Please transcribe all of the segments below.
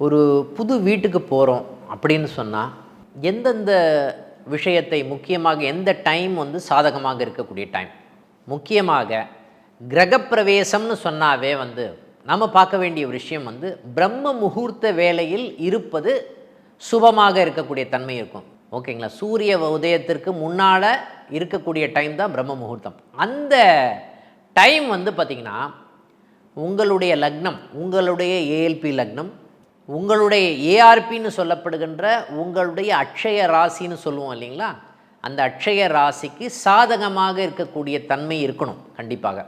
ஒரு புது வீட்டுக்கு போகிறோம் அப்படின்னு சொன்னால் எந்தெந்த விஷயத்தை முக்கியமாக எந்த டைம் வந்து சாதகமாக இருக்கக்கூடிய டைம் முக்கியமாக கிரகப்பிரவேசம்னு சொன்னாவே வந்து நம்ம பார்க்க வேண்டிய ஒரு விஷயம் வந்து பிரம்ம முகூர்த்த வேலையில் இருப்பது சுபமாக இருக்கக்கூடிய தன்மை இருக்கும். ஓகேங்களா? சூரிய உதயத்திற்கு முன்னால் இருக்கக்கூடிய டைம் தான் பிரம்ம முகூர்த்தம். அந்த டைம் வந்து பார்த்திங்கன்னா உங்களுடைய லக்னம் உங்களுடைய ஏஎல்பி லக்னம் உங்களுடைய ஏஆர்பின்னு சொல்லப்படுகின்ற உங்களுடைய அட்சய ராசின்னு சொல்லுவோம் இல்லைங்களா? அந்த அட்சய ராசிக்கு சாதகமாக இருக்கக்கூடிய தன்மை இருக்கணும் கண்டிப்பாக.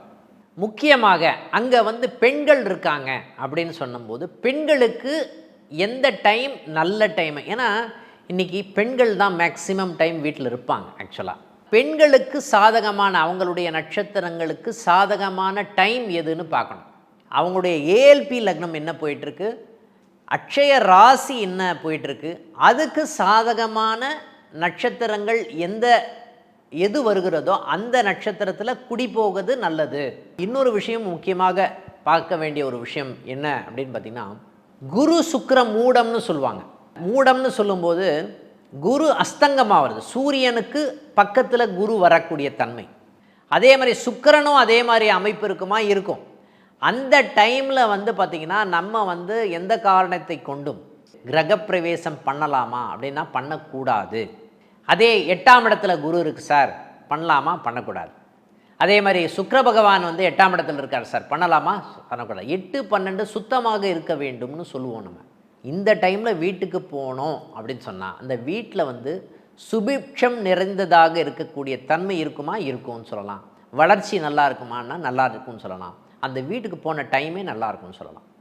முக்கியமாக அங்கே வந்து பெண்கள் இருக்காங்க அப்படின்னு சொன்னும்போது பெண்களுக்கு எந்த டைம் நல்ல டைம் ஏன்னா இன்றைக்கி பெண்கள் தான் மேக்ஸிமம் டைம் வீட்டில் இருப்பாங்க ஆக்சுவலாக பெண்களுக்கு சாதகமான அவங்களுடைய நட்சத்திரங்களுக்கு சாதகமான டைம் எதுன்னு பார்க்கணும். அவங்களுடைய ஏஎல்பி லக்னம் என்ன போயிட்டுருக்கு அக்ஷய ராசி என்ன போயிட்டுருக்கு? அதுக்கு சாதகமான நட்சத்திரங்கள் எந்த எது வருகிறதோ அந்த நட்சத்திரத்தில் குடி போவது நல்லது. இன்னொரு விஷயம் முக்கியமாக பார்க்க வேண்டிய ஒரு விஷயம் என்ன அப்படின்னு பார்த்தீங்கன்னா குரு சுக்கர மூடம்னு சொல்லுவாங்க. மூடம்னு சொல்லும்போது குரு அஸ்தங்கமாக வருது. சூரியனுக்கு பக்கத்தில் குரு வரக்கூடிய தன்மை. அதே மாதிரி சுக்கரனும் அதே மாதிரி அமைப்பு இருக்குமா? இருக்கும். அந்த டைமில் வந்து பார்த்திங்கன்னா நம்ம வந்து எந்த காரணத்தை கொண்டும் கிரகப்பிரவேசம் பண்ணலாமா அப்படின்னா பண்ணக்கூடாது. அதே எட்டாம் இடத்துல குரு இருக்குது சார் பண்ணலாமா? பண்ணக்கூடாது. அதே மாதிரி சுக்கர பகவான் வந்து எட்டாம் இடத்துல இருக்கார் சார் பண்ணலாமா? பண்ணக்கூடாது. எட்டு பன்னெண்டு சுத்தமாக இருக்க வேண்டும்னு சொல்லுவோம் நம்ம. இந்த டைமில் வீட்டுக்கு போனோம் அப்படின்னு சொன்னால் அந்த வீட்டில் வந்து சுபிக்ஷம் நிறைந்ததாக இருக்கக்கூடிய தன்மை இருக்குமா? இருக்கும்னு சொல்லலாம். வளர்ச்சி நல்லா இருக்குமான்னா நல்லா இருக்கும்னு சொல்லலாம். அந்த வீட்டுக்கு போன டைமே நல்லா இருக்கும்னு சொல்லலாம்.